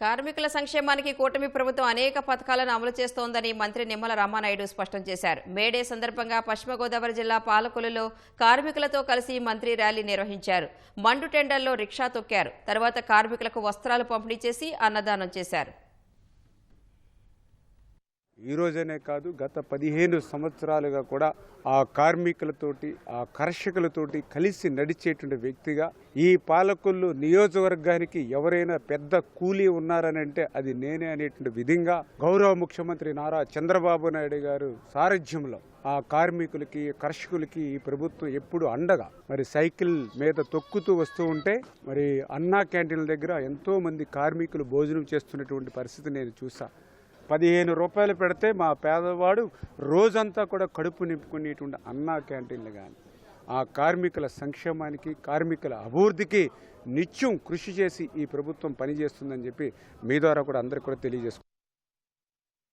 కార్మికుల సంక్షేమానికి కూటమి ప్రభుత్వం అనేక పథకాలను అమలు చేస్తోందని మంత్రి నిమ్మల రామానాయుడు స్పష్టం చేశారు. మేడే సందర్భంగా పశ్చిమ గోదావరి జిల్లా పాలకులలో కార్మికులతో కలిసి మంత్రి ర్యాలీ నిర్వహించారు. మండు టెండర్లో రిక్షా తొక్కారు. తర్వాత కార్మికులకు వస్త్రాలు పంపిణీ చేసి అన్నదానం చేశారు. ఈ కాదు గత పదిహేను సంవత్సరాలుగా కూడా ఆ కార్మికులతోటి ఆ కర్షకులతోటి కలిసి నడిచేటువంటి వ్యక్తిగా ఈ పాలకులు నియోజకవర్గానికి ఎవరైనా పెద్ద కూలీ ఉన్నారనంటే అది నేనే అనేటువంటి విధంగా గౌరవ ముఖ్యమంత్రి నారా చంద్రబాబు నాయుడు గారు సారథ్యంలో ఆ కార్మికులకి కర్షకులకి ఈ ప్రభుత్వం ఎప్పుడు అండగా. మరి సైకిల్ మీద తొక్కుతూ వస్తూ ఉంటే మరి అన్నా క్యాంటీన్ల దగ్గర ఎంతో మంది కార్మికులు భోజనం చేస్తున్నటువంటి పరిస్థితి నేను చూసా పదిహేను రూపాయలు పెడితే మా పేదవాడు రోజంతా కూడా కడుపు నింపుకునేటువంటి అన్నా క్యాంటీన్లు కానీ ఆ కార్మికుల సంక్షేమానికి కార్మికుల అభివృద్ధికి నిత్యం కృషి చేసి ఈ ప్రభుత్వం పనిచేస్తుందని చెప్పి మీ ద్వారా కూడా అందరికీ కూడా తెలియజేసుకుంటాం